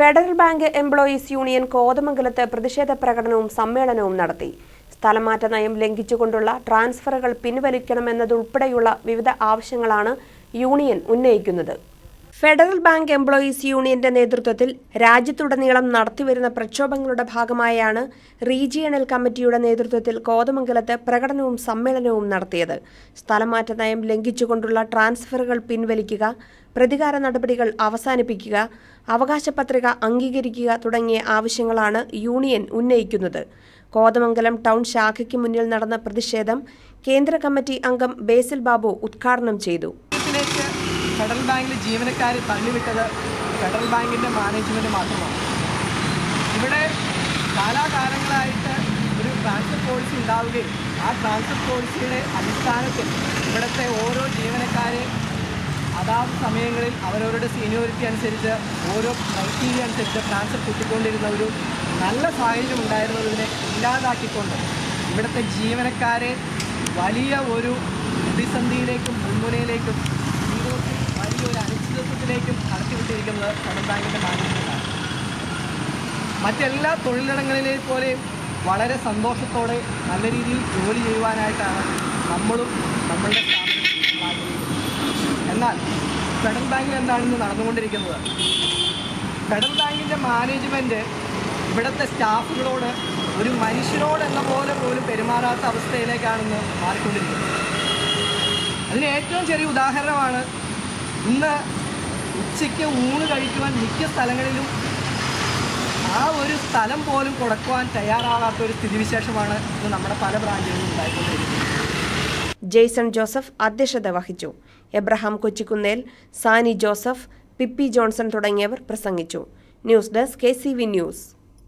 Federal Bank employees union കോതമംഗലത്ത് പ്രതിഷേധ പ്രകടനവും സമ്മേളനവും നടത്തി. സ്ഥലമാറ്റ നയം ലംഘിച്ചുകൊണ്ടുള്ള ട്രാൻസ്ഫറുകൾ പിൻവലിക്കണമെന്നതുൾപ്പെടെയുള്ള വിവിധ ആവശ്യങ്ങളാണ് യൂണിയൻ ഉന്നയിക്കുന്നത്. ഫെഡറൽ ബാങ്ക് എംപ്ലോയീസ് യൂണിയന്റെ നേതൃത്വത്തിൽ രാജ്യത്തുടനീളം നടത്തിവരുന്ന പ്രക്ഷോഭങ്ങളുടെ ഭാഗമായാണ് റീജിയണൽ കമ്മിറ്റിയുടെ നേതൃത്വത്തിൽ കോതമംഗലത്ത് പ്രകടനവും സമ്മേളനവും നടത്തിയത്. സ്ഥലമാറ്റ നയം ലംഘിച്ചുകൊണ്ടുള്ള ട്രാൻസ്ഫറുകൾ പിൻവലിക്കുക പ്രതികാര നടപടികൾ അവസാനിപ്പിക്കുക അവകാശ പത്രിക അംഗീകരിക്കുക തുടങ്ങിയ ആവശ്യങ്ങളാണ് യൂണിയൻ ഉന്നയിക്കുന്നത്. കോതമംഗലം ടൗൺ ശാഖയ്ക്ക് മുന്നിൽ നടന്ന പ്രതിഷേധം കേന്ദ്ര കമ്മിറ്റി അംഗം ബേസിൽ ബാബു ഉദ്ഘാടനം ചെയ്തു. ഫെഡറൽ ബാങ്കിലെ ജീവനക്കാരെ തള്ളിവിട്ടത് ഫെഡറൽ ബാങ്കിന്റെ മാനേജ്മെന്റ് മാത്രമാണ്. ഇവിടെ കാലാകാലങ്ങളായിട്ട് ഒരു ട്രാൻസ്ഫർ പോളിസി ഉണ്ടാവുകയും ആ ട്രാൻസ്ഫർ പോളിസിയുടെ അടിസ്ഥാനത്തിൽ ഇവിടുത്തെ ഓരോ ജീവനക്കാരെ അതാത് സമയങ്ങളിൽ അവരവരുടെ സീനിയോറിറ്റി അനുസരിച്ച് ഓരോ ക്രൈറ്റീരിയ അനുസരിച്ച് ട്രാൻസ്ഫർ കിട്ടിക്കൊണ്ടിരുന്ന ഒരു നല്ല സാഹചര്യം ഉണ്ടായിരുന്നതിനെ ഇല്ലാതാക്കിക്കൊണ്ട് ഇവിടുത്തെ ജീവനക്കാരെ വലിയ ഒരു പ്രതിസന്ധിയിലേക്കും മുൻമുനയിലേക്കും വലിയൊരു അനിശ്ചിതത്വത്തിലേക്കും കടത്തിവിട്ടിരിക്കുന്നത് ഫെഡറൽ ബാങ്കിന്റെ മാനേജ്മെന്റാണ് മറ്റെല്ലാ തൊഴിലിടങ്ങളിലെ പോലെയും വളരെ സന്തോഷത്തോടെ നല്ല രീതിയിൽ ജോലി ചെയ്യുവാനായിട്ടാണ് നമ്മളും നമ്മളുടെ എന്നാൽ ഫെഡറൽ ബാങ്കിൽ എന്താണ് ഇന്ന് നടന്നുകൊണ്ടിരിക്കുന്നത്? ഫെഡറൽ ബാങ്കിന്റെ മാനേജ്മെന്റ് ഇവിടുത്തെ സ്റ്റാഫുകളോട് ഒരു മനുഷ്യനോട് എന്ന പോലെ പോലും പെരുമാറാത്ത അവസ്ഥയിലേക്കാണെന്ന് മാറിക്കൊണ്ടിരിക്കുന്നത്. അതിന് ഏറ്റവും ചെറിയ ഉദാഹരണമാണ് ഇന്ന് ഉച്ചയ്ക്ക് ഊണ് കഴിക്കുവാൻ മിക്ക സ്ഥലങ്ങളിലും ആ ഒരു സ്ഥലം പോലും കൊടുക്കുവാൻ തയ്യാറാകാത്ത ഒരു സ്ഥിതിവിശേഷമാണ് ഇന്ന് നമ്മുടെ പല ബ്രാഞ്ചുകളിലും ഉണ്ടായിക്കൊണ്ടിരിക്കുന്നത്. ജെയ്സൺ ജോസഫ് അധ്യക്ഷത വഹിച്ചു. Abraham Kochikkunnel Sani Joseph P P Johnson തുടങ്ങിയവർ പ്രസംഗിച്ചു. News desk K news.